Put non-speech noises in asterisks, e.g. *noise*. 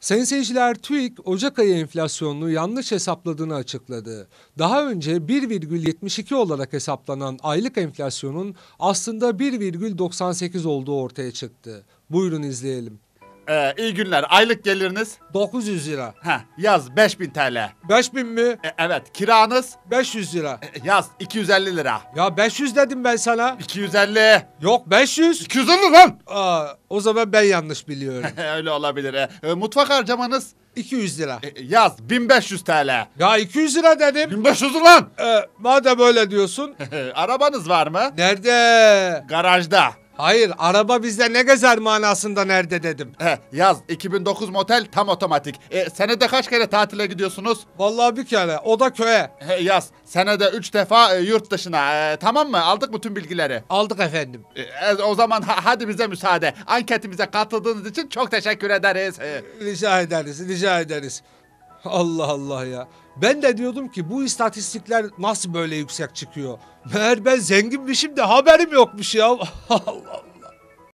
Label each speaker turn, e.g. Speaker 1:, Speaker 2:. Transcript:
Speaker 1: Sayın seyirciler TÜİK Ocak ayı enflasyonunu yanlış hesapladığını açıkladı. Daha önce 1,72 olarak hesaplanan aylık enflasyonun aslında 1,98 olduğu ortaya çıktı. Buyurun izleyelim.
Speaker 2: Ee, iyi günler. Aylık geliriniz?
Speaker 1: 900 lira.
Speaker 2: Heh, yaz 5000 TL.
Speaker 1: 5000 mi?
Speaker 2: E, evet. Kiranız?
Speaker 1: 500 lira.
Speaker 2: E, yaz 250 lira.
Speaker 1: Ya 500 dedim ben sana.
Speaker 2: 250.
Speaker 1: Yok 500.
Speaker 2: 250 lan.
Speaker 1: Aa, o zaman ben yanlış biliyorum. *laughs*
Speaker 2: Öyle olabilir. E, e, mutfak harcamanız?
Speaker 1: 200 lira.
Speaker 2: E, yaz 1500 TL.
Speaker 1: Ya 200 lira dedim.
Speaker 2: 1500 lan.
Speaker 1: Ee, madem öyle diyorsun. *laughs*
Speaker 2: Arabanız var mı?
Speaker 1: Nerede?
Speaker 2: Garajda.
Speaker 1: Hayır araba bizde ne gezer manasında nerede dedim.
Speaker 2: He, yaz 2009 motel tam otomatik. E, senede kaç kere tatile gidiyorsunuz?
Speaker 1: Vallahi bir kere o da köye.
Speaker 2: He, yaz senede 3 defa e, yurt dışına. E, tamam mı? Aldık mı tüm bilgileri?
Speaker 1: Aldık efendim.
Speaker 2: E, e, o zaman ha- hadi bize müsaade. Anketimize katıldığınız için çok teşekkür ederiz. E,
Speaker 1: Rica ederiz, rica ederiz. Allah Allah ya. Ben de diyordum ki bu istatistikler nasıl böyle yüksek çıkıyor? *laughs* Meğer ben zenginmişim de haberim yokmuş ya. *laughs* Allah